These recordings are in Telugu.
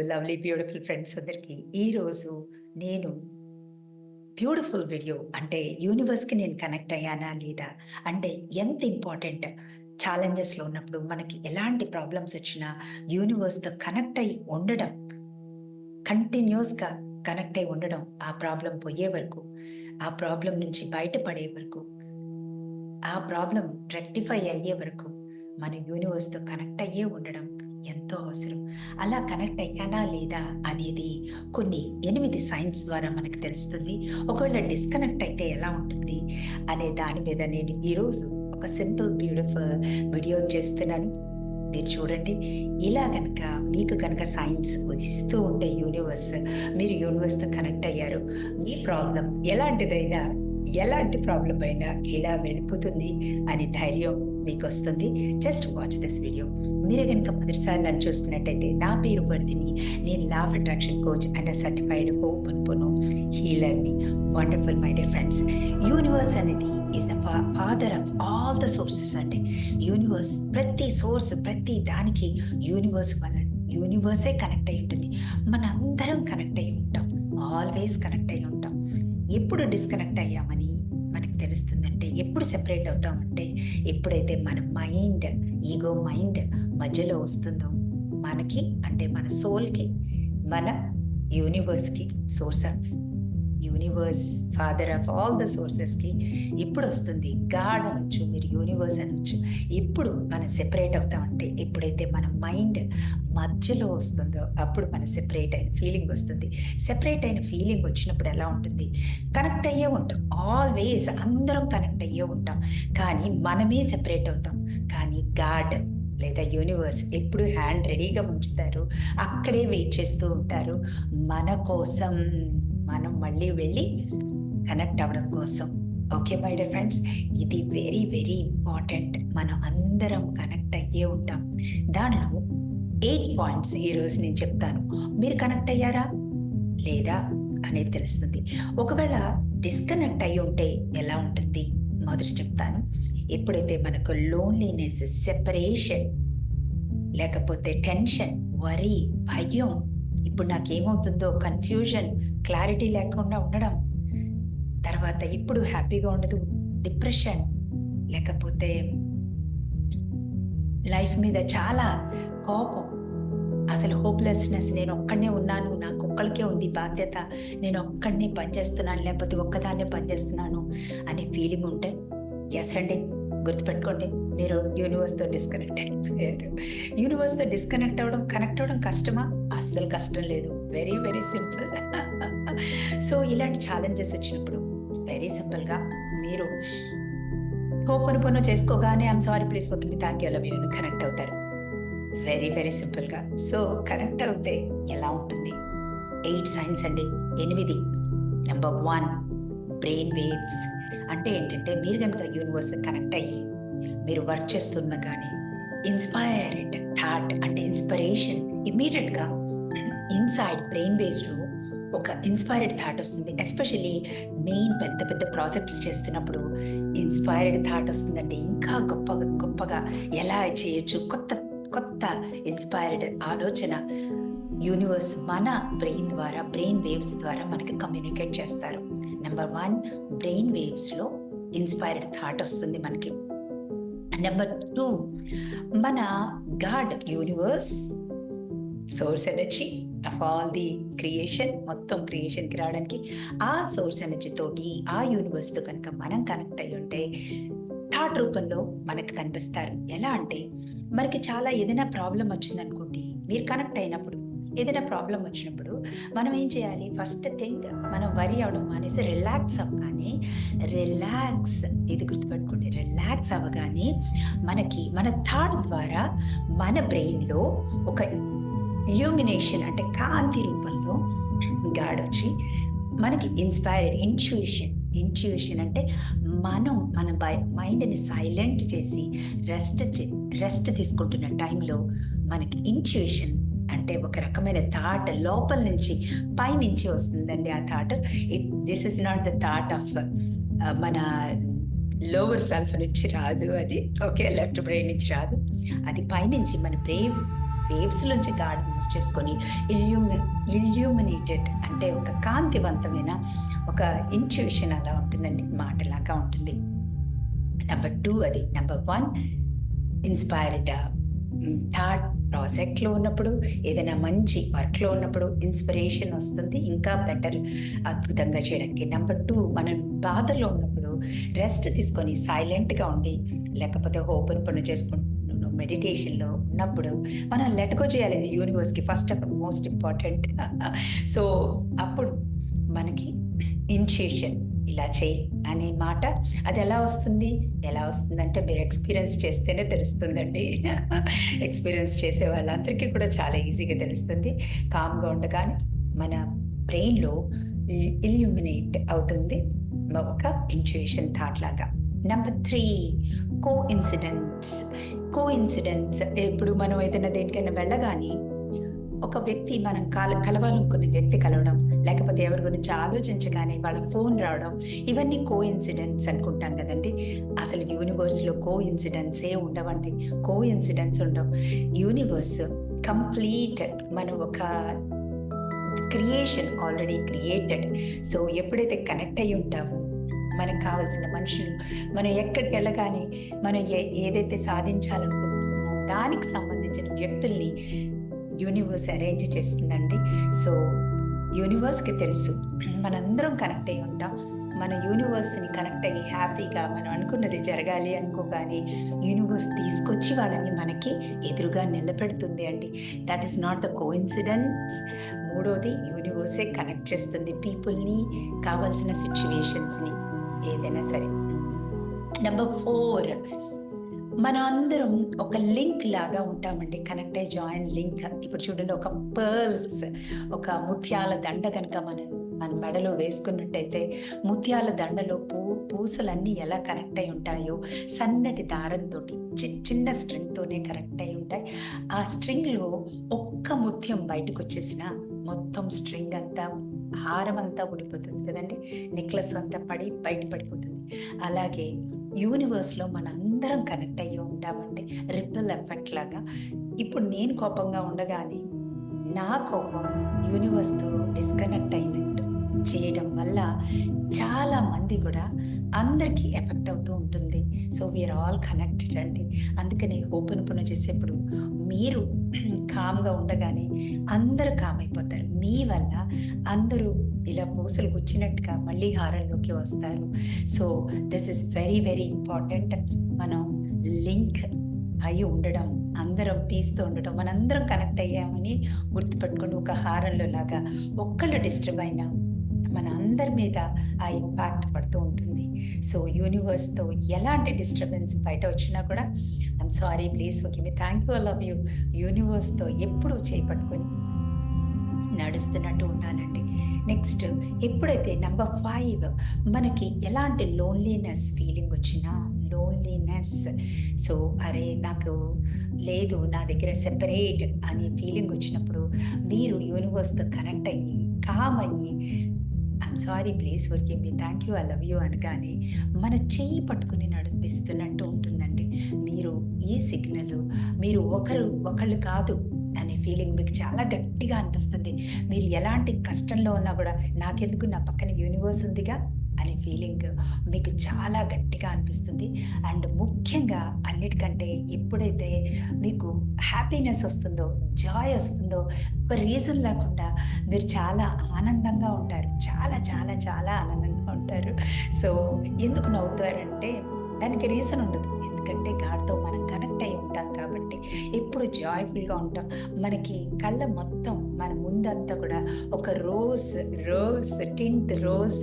లవ్లీ బ్యూటిఫుల్ ఫ్రెండ్స్ అందరికీ. ఈరోజు నేను బ్యూటిఫుల్ వీడియో అంటే యూనివర్స్కి నేను కనెక్ట్ అయ్యానా లేదా? అంటే ఎంత ఇంపార్టెంట్ ఛాలెంజెస్లో ఉన్నప్పుడు మనకి ఎలాంటి ప్రాబ్లమ్స్ వచ్చినా యూనివర్స్తో కనెక్ట్ అయి ఉండడం కంటిన్యూస్గా కనెక్ట్ అయి ఉండడం ఆ ప్రాబ్లం పోయే వరకు ఆ ప్రాబ్లం నుంచి బయటపడే వరకు ఆ ప్రాబ్లం రెక్టిఫై అయ్యే వరకు మన యూనివర్స్తో కనెక్ట్ అయ్యే ఉండడం ఎంతో అవసరం. అలా కనెక్ట్ అయ్యానా లేదా అనేది కొన్ని ఎనిమిది సైన్స్ ద్వారా మనకు తెలుస్తుంది. ఒకవేళ డిస్కనెక్ట్ అయితే ఎలా ఉంటుంది అనే దాని మీద నేను ఈరోజు ఒక సింపుల్ బ్యూటిఫుల్ వీడియో చేస్తున్నాను. మీరు చూడండి. ఇలా కనుక మీకు కనుక సైన్స్ ఇస్తూ ఉంటే యూనివర్స్ మీరు యూనివర్స్తో కనెక్ట్ అయ్యారు. మీ ప్రాబ్లం ఎలాంటిదైనా ఎలాంటి ప్రాబ్లం అయినా ఇలా వెళ్ళిపోతుంది. అని ధైర్యం మీకు వస్తుంది జస్ట్ వాచ్ దిస్ వీడియో మీరు కనుక మొదటిసారి నన్ను చూస్తున్నట్టయితే నా పేరు వర్ధిని. నేను law attraction coach and certified open పొను హీలర్ని wonderful my dear friends universe అనేది is the father of all the sources అంటే యూనివర్స్ ప్రతి సోర్స్ ప్రతి దానికి యూనివర్స్ వల్ల యూనివర్సే కనెక్ట్ అయి ఉంటుంది. మన అందరం కనెక్ట్ అయి ఉంటాం. ఆల్వేస్ కనెక్ట్ అయి ఉంటాం ఎప్పుడు డిస్కనెక్ట్ అయ్యామని మనకు తెలుస్తుందంటే ఎప్పుడు సెపరేట్ అవుతామంటే ఎప్పుడైతే మన మైండ్ ఈగో మైండ్ మధ్యలో వస్తుందో మనకి అంటే మన సోల్కి మన యూనివర్స్కి source of universe father of all the సోర్సెస్కి ఇప్పుడు వస్తుంది. గాడ్ అనొచ్చు మీరు యూనివర్స్ అనొచ్చు. ఇప్పుడు మనం సెపరేట్ అవుతామంటే ఎప్పుడైతే మన మైండ్ మధ్యలో వస్తుందో అప్పుడు మన సెపరేట్ అయిన ఫీలింగ్ వస్తుంది. సెపరేట్ అయిన ఫీలింగ్ వచ్చినప్పుడు ఎలా ఉంటుంది? కనెక్ట్ అయ్యే ఉంటాం. ఆల్వేస్ అందరం కనెక్ట్ అయ్యే ఉంటాం. కానీ మనమే సెపరేట్ అవుతాం. కానీ గాడ్ లేదా యూనివర్స్ ఎప్పుడు హ్యాండ్ రెడీగా ఉంచుతారు. అక్కడే వెయిట్ చేస్తూ ఉంటారు. మన కోసం మనం మళ్ళీ వెళ్ళి కనెక్ట్ అవ్వడం కోసం. ఓకే మై డియర్ ఫ్రెండ్స్ ఇది వెరీ వెరీ ఇంపార్టెంట్ మనం అందరం కనెక్ట్ అయ్యే ఉంటాం. దానిలో ఎయిట్ పాయింట్స్ ఈరోజు నేను చెప్తాను. మీరు కనెక్ట్ అయ్యారా? లేదా? అనేది తెలుస్తుంది. ఒకవేళ డిస్కనెక్ట్ అయ్యి ఉంటే ఎలా ఉంటుంది? మొదటి చెప్తాను. ఎప్పుడైతే మనకు లోన్లీనెస్ సెపరేషన్ లేకపోతే టెన్షన్ వరి భయం ఇప్పుడు నాకేమవుతుందో కన్ఫ్యూజన్ క్లారిటీ లేకుండా ఉండడం తర్వాత ఇప్పుడు హ్యాపీగా ఉండదు డిప్రెషన్ లేకపోతే లైఫ్ మీద చాలా కోపం. అసలు హోప్లెస్నెస్ నేను ఒక్కడనే ఉన్నాను నాకు ఒక్కడికే ఉంది బాధ్యత నేను ఒక్కడిని పనిచేస్తున్నాను లేకపోతే ఒక్కదాన్నే పనిచేస్తున్నాను అనే ఫీలింగ్ ఉంటే ఎస్ అండి. గుర్తుపెట్టుకోండి. మీరు యూనివర్స్తో డిస్కనెక్ట్ అయిపోయారు. యూనివర్స్తో డిస్కనెక్ట్ అవ్వడం కనెక్ట్ అవ్వడం కష్టమా? అస్సలు కష్టం లేదు. వెరీ వెరీ సింపుల్ సో ఇలాంటి ఛాలెంజెస్ వచ్చినప్పుడు వెరీ సింపుల్గా మీరు ఓపెన్ పను చేసుకోగానే I'm sorry please okay me thank you love you connect అవుతారు. వెరీ వెరీ సింపుల్గా సో కనెక్ట్ అవుతే ఎలా ఉంటుంది? ఎయిట్ సైన్స్ అండి. ఎనిమిది. నెంబర్ వన్ బ్రెయిన్ వేవ్స్ అంటే ఏంటంటే మీరు కనుక యూనివర్స్ కనెక్ట్ అయ్యి మీరు వర్క్ చేస్తున్న కానీ ఇన్స్పైర్డ్ థాట్ అంటే ఇన్స్పిరేషన్ ఇమ్మీడియట్గా ఇన్సైడ్ బ్రెయిన్ వేస్లో ఒక ఇన్స్పైర్డ్ థాట్ వస్తుంది. ఎస్పెషల్లీ మెయిన్ పెద్ద పెద్ద ప్రాజెక్ట్స్ చేస్తున్నప్పుడు ఇన్స్పైర్డ్ థాట్ వస్తుందంటే ఇంకా గొప్పగా గొప్పగా ఎలా చేయొచ్చు? కొత్త కొత్త ఇన్స్పైర్డ్ ఆలోచన యూనివర్స్ మన బ్రెయిన్ ద్వారా బ్రెయిన్ వేవ్స్ ద్వారా మనకి కమ్యూనికేట్ చేస్తారు. నెంబర్ వన్ బ్రెయిన్ వేవ్స్లో ఇన్స్పైర్డ్ థాట్ వస్తుంది మనకి. నెంబర్ టూ మన God universe source energy of all the creation మొత్తం క్రియేషన్కి రావడానికి ఆ సోర్స్ ఎనర్జీతోటి ఆ యూనివర్స్తో కనుక మనం కనెక్ట్ అయ్యి ఉంటే థాట్ రూపంలో మనకు కనిపిస్తారు. ఎలా అంటే మనకి చాలా ఏదైనా ప్రాబ్లం వచ్చిందనుకోండి మీరు కనెక్ట్ అయినప్పుడు ఏదైనా ప్రాబ్లం వచ్చినప్పుడు మనం ఏం చేయాలి? ఫస్ట్ థింగ్ మనం వరి అవడం మానేసి రిలాక్స్ అవ్వగానే రిలాక్స్ ఇది గుర్తుపెట్టుకోండి రిలాక్స్ అవ్వగానే మనకి మన థాట్ ద్వారా మన బ్రెయిన్లో ఒక ఇల్యూమినేషన్ అంటే కాంతి రూపంలో గాడ్ వచ్చి మనకి ఇన్స్పైర్డ్ ఇన్ట్యూషన్ ఇంట్యూషన్ అంటే మనం మన మైండ్ని సైలెంట్ చేసి రెస్ట్ రెస్ట్ తీసుకుంటున్న టైంలో మనకి ఇంట్యూషన్ అంటే ఒక రకమైన థాట్ లోపల నుంచి పైనుంచి వస్తుందండి ఆ thought. It this is not the thought of మన లోవర్ సెల్ఫ్ నుంచి రాదు అది. ఓకే లెఫ్ట్ బ్రెయిన్ నుంచి రాదు. అది పైనుంచి మన బ్రెయిన్ వేవ్స్ నుంచి గాడ్ యూజ్ చేసుకొని ఇల్యూమి ఇల్యూమినేటెడ్ అంటే ఒక కాంతివంతమైన ఒక ఇంట్యూషన్ అలా ఉంటుందండి మాటలాగా ఉంటుంది. నెంబర్ టూ అది. నెంబర్ వన్ ఇన్స్పైర్డ్ థాట్ ప్రాజెక్ట్లో ఉన్నప్పుడు ఏదైనా మంచి వర్క్లో ఉన్నప్పుడు ఇన్స్పిరేషన్ వస్తుంది ఇంకా బెటర్ అద్భుతంగా చేయడానికి నెంబర్ టూ మనం బాధలో ఉన్నప్పుడు రెస్ట్ తీసుకొని సైలెంట్గా ఉండి లేకపోతే ఓపెన్ పనులు చేసుకుంటూ మెడిటేషన్లో ఉన్నప్పుడు మనం లెట్కో చేయాలండి యూనివర్స్కి first of most important. So అప్పుడు మనకి ఇనిషియేషన్ ఇలా చేయి అనే మాట. అది ఎలా వస్తుంది? ఎలా వస్తుందంటే మీరు ఎక్స్పీరియన్స్ చేస్తేనే తెలుస్తుందండి. ఎక్స్పీరియన్స్ చేసే వాళ్ళందరికీ కూడా చాలా ఈజీగా తెలుస్తుంది. కామ్గా ఉండగానే మన బ్రెయిన్లో ఇల్యూమినేట్ అవుతుంది. ఒక ఇంట్యూషన్ థాట్ లాగా. నెంబర్ త్రీ కో ఇన్సిడెంట్స్ కో ఇన్సిడెంట్స్ ఇప్పుడు మనం ఏదైనా దేనికైనా వెళ్ళగానే ఒక వ్యక్తి మనం కల కలవాలనుకున్న వ్యక్తి కలవడం లేకపోతే ఎవరి గురించి ఆలోచించగానే వాళ్ళ ఫోన్ రావడం ఇవన్నీ కో ఇన్సిడెంట్స్ అనుకుంటాం కదండి. అసలు యూనివర్స్లో కో ఇన్సిడెంట్సే ఉండవండి. కో ఇన్సిడెంట్స్ ఉండవు. యూనివర్స్ కంప్లీట్ మనం ఒక క్రియేషన్ ఆల్రెడీ క్రియేటెడ్ సో ఎప్పుడైతే కనెక్ట్ అయి ఉంటామో మనకు కావాల్సిన మనుషులు మనం ఎక్కడికి వెళ్ళగానే మనం ఏ ఏదైతే సాధించాలనుకుంటున్నామో దానికి సంబంధించిన వ్యక్తుల్ని యూనివర్స్ అరేంజ్ చేస్తుందండి. సో యూనివర్స్కి తెలుసు. మనందరం కనెక్ట్ అయి ఉంటాం. మన యూనివర్స్ని కనెక్ట్ అయ్యి హ్యాపీగా మనం అనుకున్నది జరగాలి అనుకోగానే యూనివర్స్ తీసుకొచ్చి వాళ్ళని మనకి ఎదురుగా నిలబెడుతుంది అండి. That is not the coincidence మూడోది యూనివర్సే కనెక్ట్ చేస్తుంది పీపుల్ని కావాల్సిన సిచ్యువేషన్స్ని ఏదైనా సరే. నెంబర్ ఫోర్ మనం అందరం ఒక లింక్ లాగా ఉంటామండి. కనెక్ట్ అయ్యి జాయిన్ లింక్. ఇప్పుడు చూడండి ఒక పర్ల్స్ ఒక ముత్యాల దండ కనుక మన మన మెడలో వేసుకున్నట్టయితే ముత్యాల దండలో పూ పూసలన్నీ ఎలా కనెక్ట్ అయి ఉంటాయో సన్నటి దారంతో చిన్న స్ట్రింగ్తోనే కనెక్ట్ అయి ఉంటాయి. ఆ స్ట్రింగ్లో ఒక్క ముత్యం బయటకు వచ్చేసిన మొత్తం స్ట్రింగ్ అంతా హారం అంతా ఊడిపోతుంది కదండి. నెక్లెస్ అంతా పడి బయట పడిపోతుంది. అలాగే యూనివర్స్లో మన అందరం కనెక్ట్ అయ్యి ఉంటామండి రిపల్ ఎఫెక్ట్ లాగా. ఇప్పుడు నేను కోపంగా ఉండగానే నా కోపం యూనివర్స్తో డిస్కనెక్ట్ అయినట్టు చేయడం వల్ల చాలా మంది కూడా అందరికీ ఎఫెక్ట్ అవుతూ సో వీఆర్ ఆల్ కనెక్టెడ్ అండి. అందుకని ఓపెన్ పున చేసేప్పుడు మీరు కామ్గా ఉండగానే అందరూ కామ్ అయిపోతారు. మీ వల్ల అందరూ ఇలా పూసలు గుచ్చినట్టుగా మళ్ళీ హారంలోకి వస్తారు. So this is very very important మనం లింక్ అయి ఉండడం అందరం పీస్తో ఉండడం మనందరం కనెక్ట్ అయ్యామని గుర్తుపెట్టుకుని ఒక హారంలో లాగా ఒక్కళ్ళు డిస్టర్బ్ అయినా మన అందరి మీద ఆ ఇంపాక్ట్ పడుతూ ఉంటుంది సో యూనివర్స్తో ఎలాంటి డిస్టర్బెన్స్ బయట వచ్చినా కూడా I'm sorry please okay me thank you love you యూనివర్స్తో ఎప్పుడు చేపట్టుకొని నడుస్తున్నట్టు ఉండాలండి. నెక్స్ట్ ఎప్పుడైతే నెంబర్ ఫైవ్ మనకి ఎలాంటి లోన్లీనెస్ ఫీలింగ్ వచ్చినా లోన్లీనెస్ సో అరే నాకు లేదు నా దగ్గర సెపరేట్ అనే ఫీలింగ్ వచ్చినప్పుడు మీరు యూనివర్స్తో కనెక్ట్ అయ్యి కామ్ అయ్యి I'm sorry please వర్కి me thank you I love you అనగానే మన చెయ్యి పట్టుకుని నడిపిస్తున్నట్టు ఉంటుందండి. మీరు ఈ సిగ్నల్ మీరు ఒకరు ఒకళ్ళు కాదు అనే ఫీలింగ్ మీకు చాలా గట్టిగా అనిపిస్తుంది. మీరు ఎలాంటి కష్టంలో ఉన్నా కూడా నాకెందుకు నా పక్కన యూనివర్స్ ఉందిగా? అనే ఫీలింగ్ మీకు చాలా గట్టిగా అనిపిస్తుంది. అండ్ ముఖ్యంగా అన్నిటికంటే ఎప్పుడైతే మీకు హ్యాపీనెస్ వస్తుందో జాయ్ వస్తుందో ఒక రీజన్ లేకుండా మీరు చాలా ఆనందంగా ఉంటారు. చాలా చాలా చాలా ఆనందంగా ఉంటారు. సో ఎందుకు నవ్వుతారంటే దానికి రీజన్ ఉండదు. ఎందుకంటే గారితో మనం కనెక్ట్ అయి ఉంటాం కాబట్టి ఎప్పుడు జాయ్ఫుల్గా ఉంటాం. మనకి కళ్ళ మొత్తం మన ముందంతా కూడా ఒక rose rose tint rose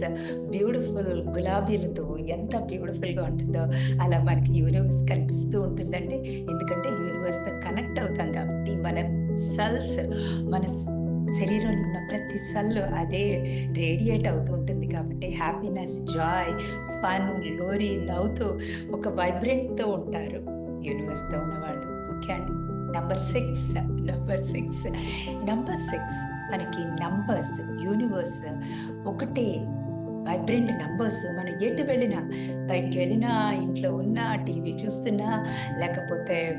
beautiful గులాబీలతో ఎంత బ్యూటిఫుల్గా ఉంటుందో అలా మనకి యూనివర్స్ కనిపిస్తూ ఉంటుందండి. ఎందుకంటే యూనివర్స్తో కనెక్ట్ అవుతాం కాబట్టి మన సెల్స్ మన శరీరంలో ఉన్న ప్రతి సెల్ అదే రేడియేట్ అవుతూ ఉంటుంది కాబట్టి హ్యాపీనెస్ జాయ్ ఫన్ గ్లోరీ లవ్తో ఒక వైబ్రెంట్తో ఉంటారు యూనివర్స్తో ఉన్నవాళ్ళు. ఓకే అండి? Number six number six number six మనకి నంబర్స్ యూనివర్స్ ఒకటే వైబ్రెంట్ నంబర్స్ మనం ఎటు వెళ్ళినా బయటికి వెళ్ళినా ఇంట్లో ఉన్నా టీవీ చూస్తున్నా లేకపోతే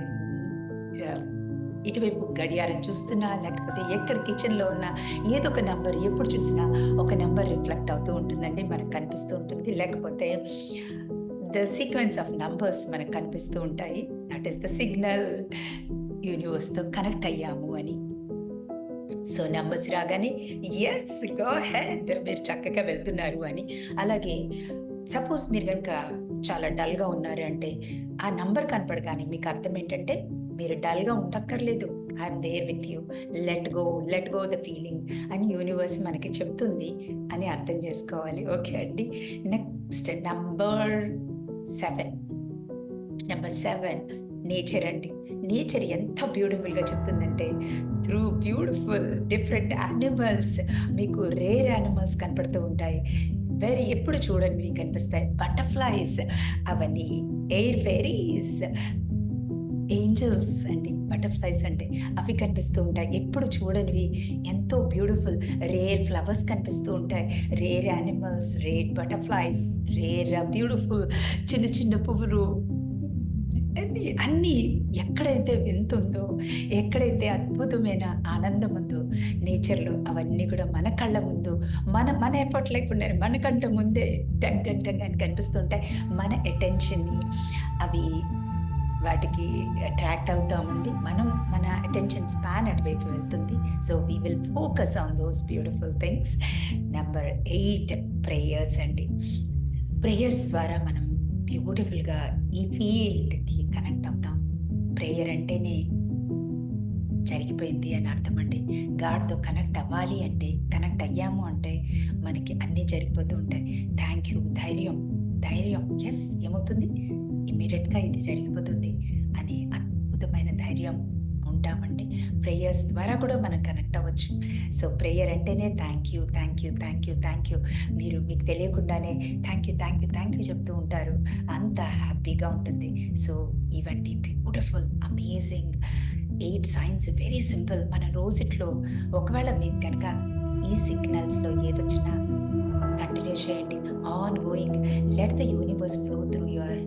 ఇటువైపు గడియారం చూస్తున్నా లేకపోతే ఎక్కడ కిచెన్లో ఉన్నా ఏదో ఒక నెంబర్ ఎప్పుడు చూసినా ఒక నెంబర్ రిఫ్లెక్ట్ అవుతూ ఉంటుందండి మనకు కనిపిస్తూ ఉంటుంది. లేకపోతే ద సీక్వెన్స్ ఆఫ్ నంబర్స్ మనకు కనిపిస్తూ ఉంటాయి. దట్ ఈస్ ద సిగ్నల్ యూనివర్స్తో కనెక్ట్ అయ్యాము అని. సో నంబర్స్ రాగానే ఎస్ గో హెడ్ మీరు చక్కగా వెళ్తున్నారు అని. అలాగే సపోజ్ మీరు కనుక చాలా డల్గా ఉన్నారు అంటే ఆ నంబర్ కనపడగానే మీకు అర్థం ఏంటంటే మీరు డల్గా ఉండక్కర్లేదు. I'm there with you let go let go the feeling అని యూనివర్స్ మనకి చెప్తుంది అని అర్థం చేసుకోవాలి. ఓకే అండి. Next number seven number seven nature అండి నేచర్ ఎంత బ్యూటిఫుల్గా చెప్తుందంటే త్రూ బ్యూటిఫుల్ డిఫరెంట్ యానిమల్స్ మీకు రేర్ యానిమల్స్ కనపడుతూ ఉంటాయి. వెరీ ఎప్పుడు చూడండి కనిపిస్తాయి. బటర్ఫ్లైస్ అవన్నీ ఎయిర్ ఫెరీస్ ఏంజల్స్ అండి. బటర్ఫ్లైస్ అంటే అవి కనిపిస్తూ ఉంటాయి. ఎప్పుడు చూడనివి ఎంతో బ్యూటిఫుల్ రేర్ ఫ్లవర్స్ కనిపిస్తూ ఉంటాయి. Rare animals rare butterflies rare beautiful చిన్న చిన్న పువ్వులు అన్ని అన్నీ ఎక్కడైతే వింత ఉందో ఎక్కడైతే అద్భుతమైన ఆనందం ఉందో నేచర్లో అవన్నీ కూడా మన కళ్ళ ముందు మన మన ఎఫర్ట్ లేకుండా మనకంటే ముందే టంగ్ టంగ్ టంగ్ అని కనిపిస్తుంటాయి. మన అటెన్షన్ని అవి వాటికి అట్రాక్ట్ అవుతామండి. మనం మన అటెన్షన్ స్పాన్ అటువైపు వెళ్తుంది. So we will focus on those beautiful things number eight prayers అండి. ప్రేయర్స్ ద్వారా మనం బ్యూటిఫుల్గా ఈ ఫీల్డ్కి కనెక్ట్ అవుతాం. ప్రేయర్ అంటేనే జరిగిపోయింది అని అర్థం అండి. గాడ్తో కనెక్ట్ అవ్వాలి అంటే కనెక్ట్ అయ్యాము అంటే మనకి అన్నీ జరిగిపోతూ ఉంటాయి. Thank you. ధైర్యం. ధైర్యం. ఎస్ ఏమవుతుంది? ఇమ్మీడియట్గా ఇది జరిగిపోతుంది అనే అద్భుతమైన ధైర్యం ఉంటామండి. ప్రేయర్స్ ద్వారా కూడా మనం కనెక్ట్ అవ్వచ్చు. సో ప్రేయర్ అంటేనే thank you thank you thank you thank you మీరు మీకు తెలియకుండానే thank you thank you thank you చెప్తూ ఉంటారు. అంత హ్యాపీగా ఉంటుంది. సో ఇవన్నీ beautiful amazing eight signs very simple మన రోజుట్లో ఒకవేళ మీకు కనుక ఈ సిగ్నల్స్లో ఏదొచ్చినా కంటిన్యూ చేయండి. On going let the universe flow through your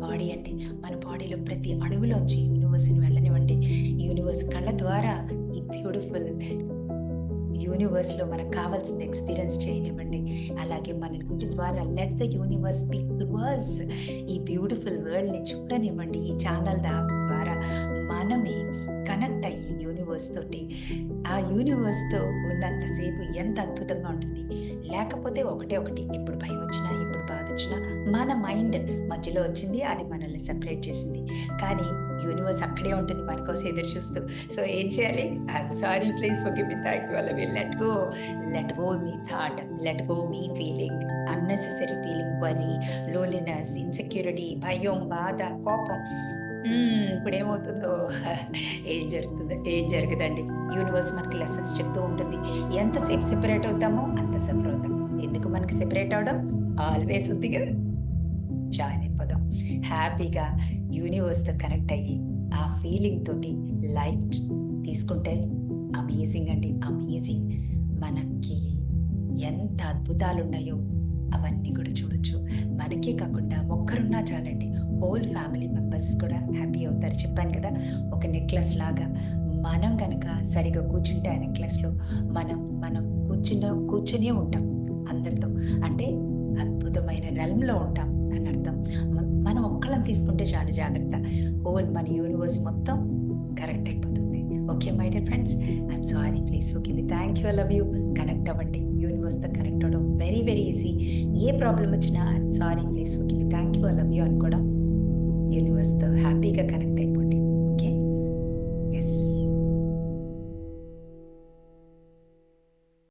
body అండి. మన బాడీలో ప్రతి అడుగులోంచి యూనివర్స్ని వెళ్ళనివ్వండి. యూనివర్స్ కళ్ళ ద్వారా ఈ బ్యూటిఫుల్ యూనివర్స్లో మనకు కావాల్సిన ఎక్స్పీరియన్స్ చేయనివ్వండి. అలాగే మన గుడి ద్వారా లెట్ ద యూనివర్స్ బి వర్స్ ఈ బ్యూటిఫుల్ వరల్డ్ని చూడనివ్వండి. ఈ ఛానల్ ద్వారా మనమే కనెక్ట్ అయ్యి యూనివర్స్ తోటి ఆ యూనివర్స్తో ఉన్నంతసేపు ఎంత అద్భుతంగా ఉంటుంది. లేకపోతే ఒకటే ఒకటి ఎప్పుడు భయం వచ్చినా ఎప్పుడు బాధ వచ్చినా మన మైండ్ మధ్యలో వచ్చింది అది మనల్ని సెపరేట్ చేసింది. కానీ యూనివర్స్ అక్కడే ఉంటుంది మన కోసం ఎదురు చూస్తూ. సో ఏం చేయాలి? I'm sorry please okay me thank you అలా లెట్ గో లెట్ గో మీ థాట్ లెట్ గో మీ feeling unnecessary feeling worry loneliness insecurity భయం బాధ కోపం. Hmm, ఇప్పుడు ఏమవుతుందో ఏం జరుగుతుందో? ఏం జరుగుదండి. యూనివర్స్ మనకి లెసన్స్ చెప్తూ ఉంటుంది. ఎంతసేపు సెపరేట్ అవుతామో అంత సెపరేట్ అవుతాం. ఎందుకు మనకి సెపరేట్ అవడం? ఆల్వేస్ ఉంది కదా? జాయిన్ అయిపోదాం. హ్యాపీగా యూనివర్స్తో కనెక్ట్ అయ్యి ఆ ఫీలింగ్ తోటి లైఫ్ తీసుకుంటే అమేజింగ్ అండి అమేజింగ్ మనకి ఎంత అద్భుతాలు ఉన్నాయో అవన్నీ కూడా చూడొచ్చు. మనకే కాకుండా ఒక్కరున్నా చాలండి హోల్ ఫ్యామిలీ మెంబర్స్ కూడా హ్యాపీ అవుతారు. చెప్పాను కదా ఒక నెక్లెస్ లాగా. మనం కనుక సరిగా కూర్చుంటే ఆ నెక్లెస్లో మనం మనం కూర్చున్న కూర్చునే ఉంటాం అందరితో. అంటే అద్భుతమైన రెల్మ్లో ఉంటాం అని అర్థం. మనం తీసుకుంటే చాలా జాగ్రత్త. హోల్ మన యూనివర్స్ మొత్తం కరెక్ట్ అయిపోతుంది. Okay my dear friends? I'm sorry please okay me thank you love you connect అవ్వండి. యూనివర్స్తో కనెక్ట్ అవ్వడం వెరీ వెరీ ఈజీ ఏ ప్రాబ్లం వచ్చినా I'm sorry please okay me thank you love you అనుకోవడం యూనివర్స్తో హ్యాపీగా కనెక్ట్ అయ్యి